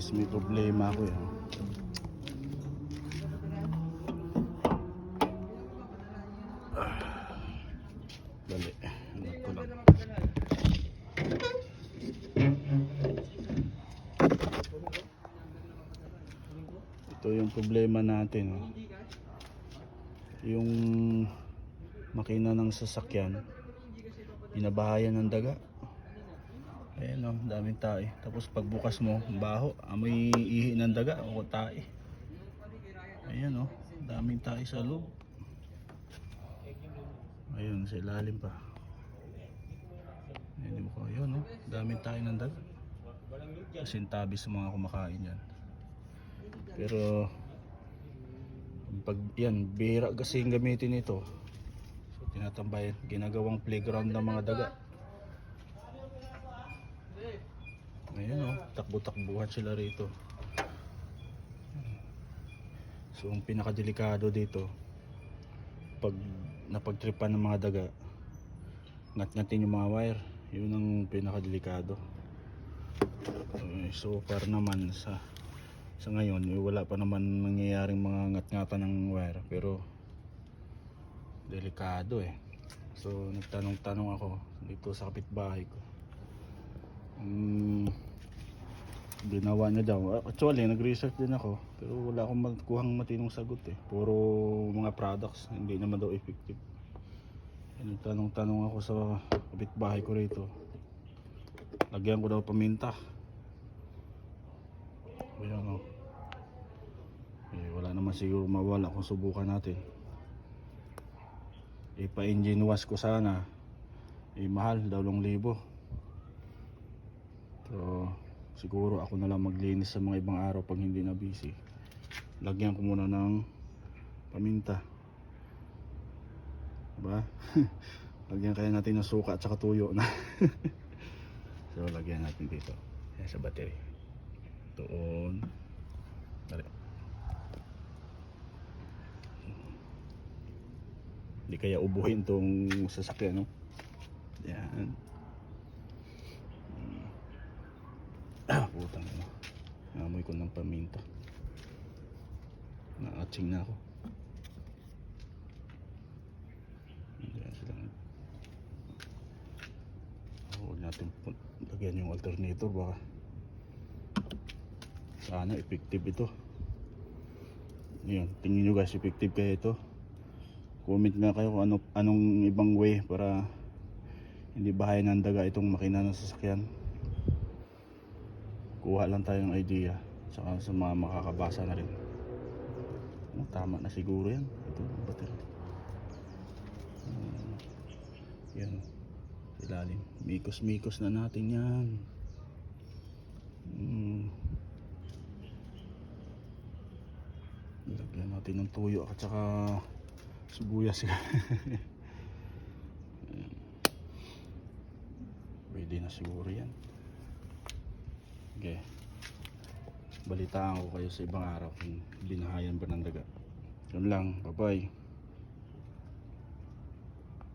Kasi may problema ako eh. Ah. Dali. Ito yung problema natin. oh. Yung makina ng sasakyan, binabahayan ng daga. Ayan o, daming tae. Tapos pagbukas mo, baho, amoy ihi ng daga o tae. Ayan o, daming tae sa loob. Ayun, sa ilalim pa. Ayan mo ko, ayun o, daming tae ng daga. Kasi tabi sa mga kumakain yan. Pero, pag yan, bihira kasi yung gamitin ito. So, tinatambayan, ginagawang playground ng mga daga. Ayan o, takbo-takbuhan sila rito. So ang pinakadelikado dito, pag napagtripan ng mga daga, ngat-ngatin yung mga wire. Yun ang pinakadelikado. Eh, So far naman sa sa ngayon, eh, wala pa naman nangyayaring mga ngat-ngatan ng wire. Pero delikado eh. So nagtanong-tanong ako dito sa kapitbahay ko. Mm, ginawa niya daw. Actually, nag-research din ako. Pero wala akong makuhang matinong sagot eh. Puro mga products, hindi naman daw effective. Nagtanong-tanong ako sa kapitbahay ko rito. Lagyan ko daw paminta. Ayan o. Eh, wala naman siguro mawala kung subukan natin. Ipa-engine wash ko sana. Eh, mahal, dalawang libo. Siguro ako na lang maglinis sa mga ibang araw pag hindi na busy. Lagyan ko muna ng paminta. Diba? lagyan kaya natin ng suka at saka tuyo na. so, lagyan natin dito. Yan sa battery. Doon. Dali. Hindi kaya ubuhin tong sasakyan, no? Yan. Putang ina. Namoy ko ng paminta. Naatsing na ako. Ayan sila. Huwag natin lagyan yung alternator baka sana effective ito. Yun, tingin nyo guys, effective kaya ito. Comment nga kayo kung ano, anong ibang way para hindi bahay ng daga itong makina ng sasakyan kuha lang tayong idea saka sa mga makakabasa na rin. Oh, tama na siguro yan. Ito ang battery Hmm, yan. Ilalim. Mikos mikos na natin yan. Hmm. lagyan natin ng tuyo at saka sibuyas. Pwede na siguro yan Okay. Balitaan ko kayo sa ibang araw kung binahayan ba ng daga. Yun lang. Bye-bye.